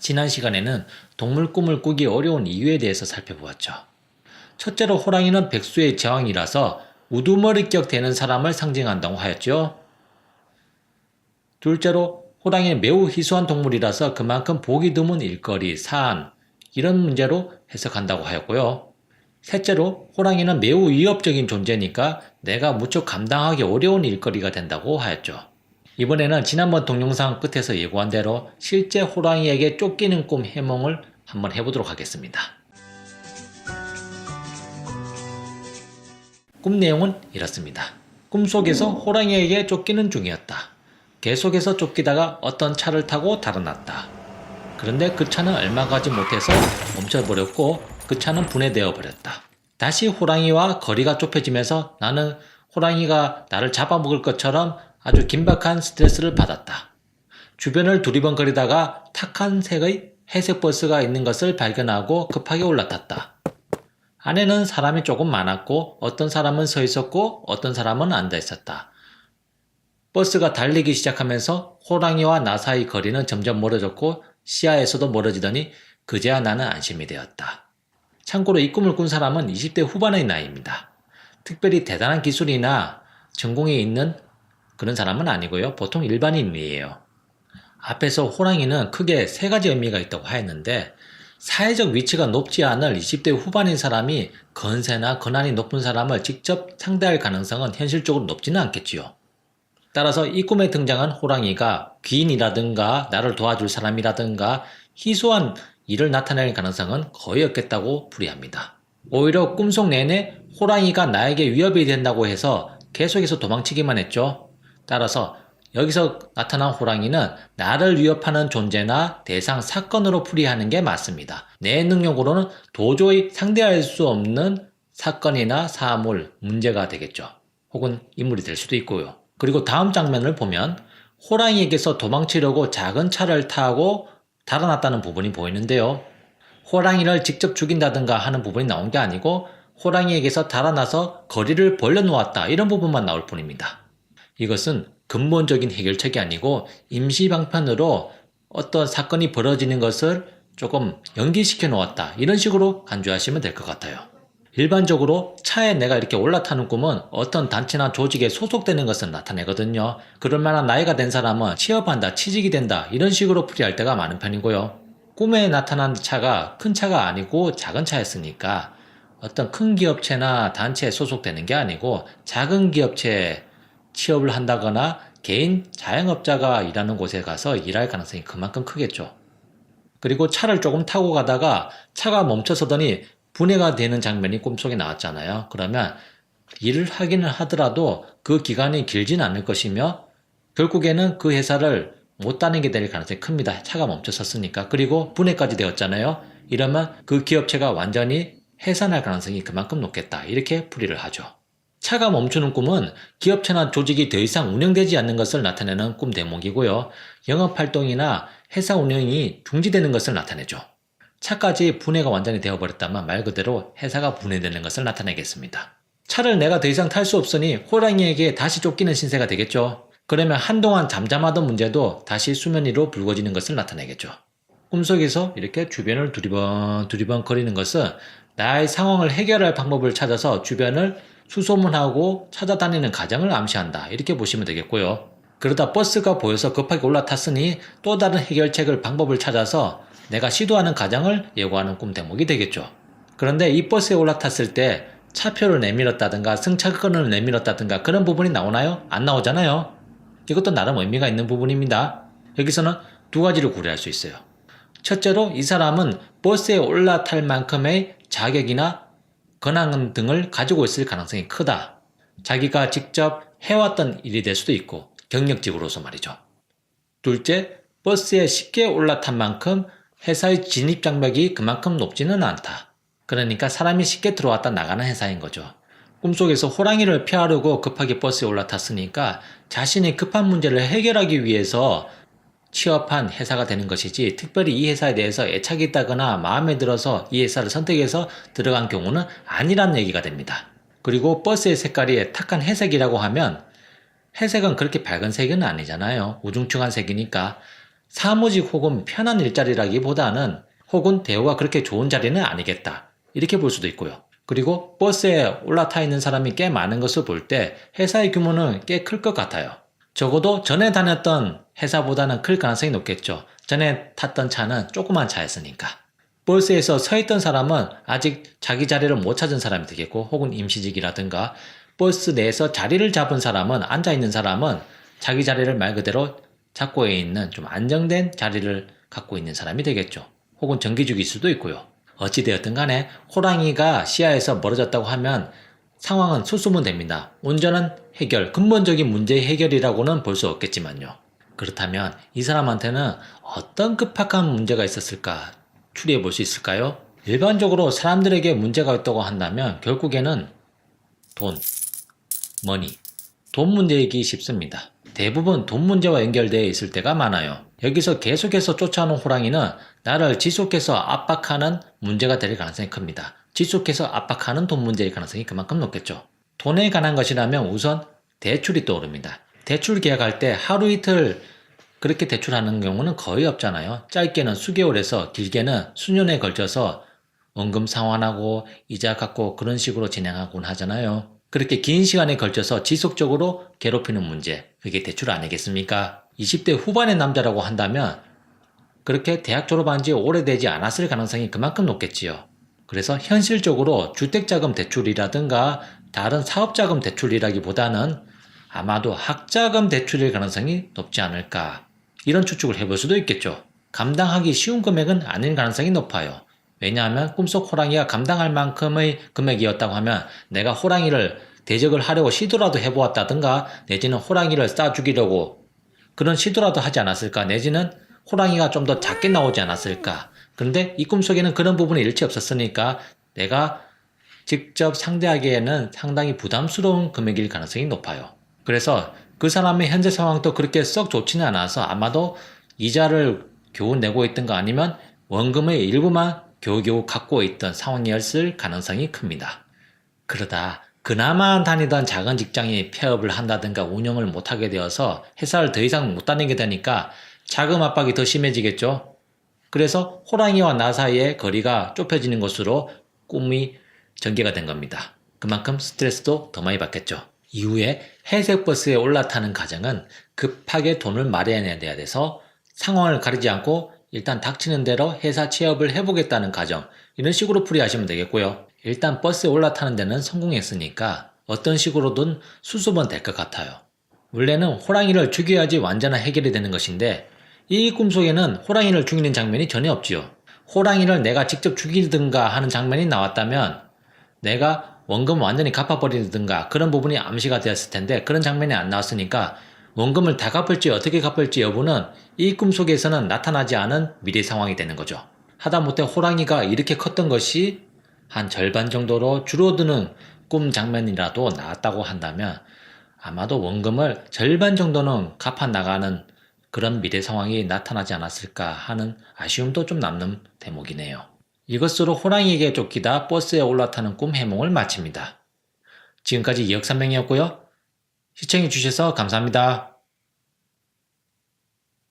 지난 시간에는 동물 꿈을 꾸기 어려운 이유에 대해서 살펴보았죠. 첫째로 호랑이는 백수의 제왕이라서 우두머리격 되는 사람을 상징한다고 하였죠. 둘째로 호랑이는 매우 희소한 동물이라서 그만큼 보기 드문 일거리, 사안 이런 문제로 해석한다고 하였고요. 셋째로 호랑이는 매우 위협적인 존재니까 내가 무척 감당하기 어려운 일거리가 된다고 하였죠. 이번에는 지난번 동영상 끝에서 예고한 대로 실제 호랑이에게 쫓기는 꿈 해몽을 한번 해보도록 하겠습니다. 꿈 내용은 이렇습니다. 꿈속에서 호랑이에게 쫓기는 중이었다. 계속해서 쫓기다가 어떤 차를 타고 달아났다. 그런데 그 차는 얼마 가지 못해서 멈춰버렸고 그 차는 분해되어 버렸다. 다시 호랑이와 거리가 좁혀지면서 나는 호랑이가 나를 잡아먹을 것처럼 아주 긴박한 스트레스를 받았다. 주변을 두리번거리다가 탁한 색의 회색 버스가 있는 것을 발견하고 급하게 올라탔다. 안에는 사람이 조금 많았고 어떤 사람은 서 있었고 어떤 사람은 앉아 있었다. 버스가 달리기 시작하면서 호랑이와 나 사이 거리는 점점 멀어졌고 시야에서도 멀어지더니 그제야 나는 안심이 되었다. 참고로 이 꿈을 꾼 사람은 20대 후반의 나이입니다. 특별히 대단한 기술이나 전공이 있는 그런 사람은 아니고요. 보통 일반인이에요. 앞에서 호랑이는 크게 세 가지 의미가 있다고 하였는데 사회적 위치가 높지 않을 20대 후반인 사람이 건세나 권한이 높은 사람을 직접 상대할 가능성은 현실적으로 높지는 않겠지요. 따라서 이 꿈에 등장한 호랑이가 귀인이라든가 나를 도와줄 사람이라든가 희소한 일을 나타낼 가능성은 거의 없겠다고 풀이합니다. 오히려 꿈속 내내 호랑이가 나에게 위협이 된다고 해서 계속해서 도망치기만 했죠. 따라서 여기서 나타난 호랑이는 나를 위협하는 존재나 대상 사건으로 풀이하는 게 맞습니다. 내 능력으로는 도저히 상대할 수 없는 사건이나 사물, 문제가 되겠죠. 혹은 인물이 될 수도 있고요. 그리고 다음 장면을 보면 호랑이에게서 도망치려고 작은 차를 타고 달아났다는 부분이 보이는데요. 호랑이를 직접 죽인다든가 하는 부분이 나온 게 아니고 호랑이에게서 달아나서 거리를 벌려놓았다 이런 부분만 나올 뿐입니다. 이것은 근본적인 해결책이 아니고 임시 방편으로 어떤 사건이 벌어지는 것을 조금 연기시켜 놓았다 이런 식으로 간주하시면 될 것 같아요. 일반적으로 차에 내가 이렇게 올라타는 꿈은 어떤 단체나 조직에 소속되는 것을 나타내거든요. 그럴 만한 나이가 된 사람은 취업한다, 취직이 된다, 이런 식으로 풀이할 때가 많은 편이고요. 꿈에 나타난 차가 큰 차가 아니고 작은 차였으니까 어떤 큰 기업체나 단체에 소속되는 게 아니고 작은 기업체에 취업을 한다거나 개인 자영업자가 일하는 곳에 가서 일할 가능성이 그만큼 크겠죠. 그리고 차를 조금 타고 가다가 차가 멈춰서더니 분해가 되는 장면이 꿈속에 나왔잖아요. 그러면 일을 하기는 하더라도 그 기간이 길진 않을 것이며 결국에는 그 회사를 못 다니게 될 가능성이 큽니다. 차가 멈춰섰으니까. 그리고 분해까지 되었잖아요. 이러면 그 기업체가 완전히 해산할 가능성이 그만큼 높겠다. 이렇게 풀이를 하죠. 차가 멈추는 꿈은 기업체나 조직이 더 이상 운영되지 않는 것을 나타내는 꿈 대목이고요. 영업활동이나 회사 운영이 중지되는 것을 나타내죠. 차까지 분해가 완전히 되어버렸다면 말 그대로 회사가 분해되는 것을 나타내겠습니다. 차를 내가 더 이상 탈 수 없으니 호랑이에게 다시 쫓기는 신세가 되겠죠. 그러면 한동안 잠잠하던 문제도 다시 수면 위로 불거지는 것을 나타내겠죠. 꿈속에서 이렇게 주변을 두리번 두리번 거리는 것은 나의 상황을 해결할 방법을 찾아서 주변을 수소문하고 찾아다니는 과정을 암시한다. 이렇게 보시면 되겠고요. 그러다 버스가 보여서 급하게 올라탔으니 또 다른 해결책을 방법을 찾아서 내가 시도하는 과정을 예고하는 꿈 대목이 되겠죠. 그런데 이 버스에 올라탔을 때 차표를 내밀었다든가 승차권을 내밀었다든가 그런 부분이 나오나요? 안 나오잖아요. 이것도 나름 의미가 있는 부분입니다. 여기서는 두 가지를 고려할 수 있어요. 첫째로 이 사람은 버스에 올라탈 만큼의 자격이나 권한 등을 가지고 있을 가능성이 크다. 자기가 직접 해왔던 일이 될 수도 있고 경력직으로서 말이죠. 둘째, 버스에 쉽게 올라탄 만큼 회사의 진입 장벽이 그만큼 높지는 않다. 그러니까 사람이 쉽게 들어왔다 나가는 회사인 거죠. 꿈속에서 호랑이를 피하려고 급하게 버스에 올라탔으니까 자신이 급한 문제를 해결하기 위해서 취업한 회사가 되는 것이지 특별히 이 회사에 대해서 애착이 있다거나 마음에 들어서 이 회사를 선택해서 들어간 경우는 아니란 얘기가 됩니다. 그리고 버스의 색깔이 탁한 회색이라고 하면 회색은 그렇게 밝은 색은 아니잖아요. 우중충한 색이니까 사무직 혹은 편한 일자리라기보다는 혹은 대우가 그렇게 좋은 자리는 아니겠다. 이렇게 볼 수도 있고요. 그리고 버스에 올라타 있는 사람이 꽤 많은 것을 볼 때 회사의 규모는 꽤 클 것 같아요. 적어도 전에 다녔던 회사보다는 클 가능성이 높겠죠. 전에 탔던 차는 조그만 차였으니까. 버스에서 서 있던 사람은 아직 자기 자리를 못 찾은 사람이 되겠고 혹은 임시직이라든가 버스 내에서 자리를 잡은 사람은 앉아 있는 사람은 자기 자리를 말 그대로 잡고 있는 좀 안정된 자리를 갖고 있는 사람이 되겠죠. 혹은 정기직일 수도 있고요. 어찌되었든 간에 호랑이가 시야에서 멀어졌다고 하면 상황은 수습은 됩니다. 운전은 해결, 근본적인 문제 해결이라고는 볼 수 없겠지만요. 그렇다면 이 사람한테는 어떤 급박한 문제가 있었을까 추리해 볼 수 있을까요? 일반적으로 사람들에게 문제가 있다고 한다면 결국에는 돈, 머니, 돈 문제이기 쉽습니다. 대부분 돈 문제와 연결되어 있을 때가 많아요. 여기서 계속해서 쫓아오는 호랑이는 나를 지속해서 압박하는 문제가 될 가능성이 큽니다. 지속해서 압박하는 돈 문제의 가능성이 그만큼 높겠죠. 돈에 관한 것이라면 우선 대출이 떠오릅니다. 대출 계약할 때 하루 이틀 그렇게 대출하는 경우는 거의 없잖아요. 짧게는 수개월에서 길게는 수년에 걸쳐서 원금 상환하고 이자 갚고 그런 식으로 진행하곤 하잖아요. 그렇게 긴 시간에 걸쳐서 지속적으로 괴롭히는 문제, 그게 대출 아니겠습니까? 20대 후반의 남자라고 한다면 그렇게 대학 졸업한 지 오래되지 않았을 가능성이 그만큼 높겠지요. 그래서 현실적으로 주택자금 대출이라든가 다른 사업자금 대출이라기보다는 아마도 학자금 대출일 가능성이 높지 않을까. 이런 추측을 해볼 수도 있겠죠. 감당하기 쉬운 금액은 아닌 가능성이 높아요. 왜냐하면 꿈속 호랑이가 감당할 만큼의 금액이었다고 하면 내가 호랑이를 대적을 하려고 시도라도 해보았다든가 내지는 호랑이를 싸 죽이려고 그런 시도라도 하지 않았을까 내지는 호랑이가 좀 더 작게 나오지 않았을까 그런데 이 꿈속에는 그런 부분이 일체 없었으니까 내가 직접 상대하기에는 상당히 부담스러운 금액일 가능성이 높아요. 그래서 그 사람의 현재 상황도 그렇게 썩 좋지는 않아서 아마도 이자를 겨우 내고 있던가 아니면 원금의 일부만 겨우겨우 갖고 있던 상황이었을 가능성이 큽니다. 그러다 그나마 다니던 작은 직장이 폐업을 한다든가 운영을 못하게 되어서 회사를 더 이상 못 다니게 되니까 자금 압박이 더 심해지겠죠. 그래서 호랑이와 나 사이의 거리가 좁혀지는 것으로 꿈이 전개가 된 겁니다. 그만큼 스트레스도 더 많이 받겠죠. 이후에 회색 버스에 올라타는 과정은 급하게 돈을 마련해야 돼서 상황을 가리지 않고 일단 닥치는 대로 회사 취업을 해보겠다는 과정 이런 식으로 풀이하시면 되겠고요. 일단 버스에 올라타는 데는 성공했으니까 어떤 식으로든 수습은 될 것 같아요. 원래는 호랑이를 죽여야지 완전한 해결이 되는 것인데 이 꿈속에는 호랑이를 죽이는 장면이 전혀 없지요. 호랑이를 내가 직접 죽이든가 하는 장면이 나왔다면 내가 원금 완전히 갚아버리든가 그런 부분이 암시가 되었을 텐데 그런 장면이 안 나왔으니까 원금을 다 갚을지 어떻게 갚을지 여부는 이 꿈속에서는 나타나지 않은 미래 상황이 되는 거죠. 하다못해 호랑이가 이렇게 컸던 것이 한 절반 정도로 줄어드는 꿈 장면이라도 나왔다고 한다면 아마도 원금을 절반 정도는 갚아 나가는 그런 미래 상황이 나타나지 않았을까 하는 아쉬움도 좀 남는 대목이네요. 이것으로 호랑이에게 쫓기다 버스에 올라타는 꿈 해몽을 마칩니다. 지금까지 이혁삼명이었고요. 시청해주셔서 감사합니다.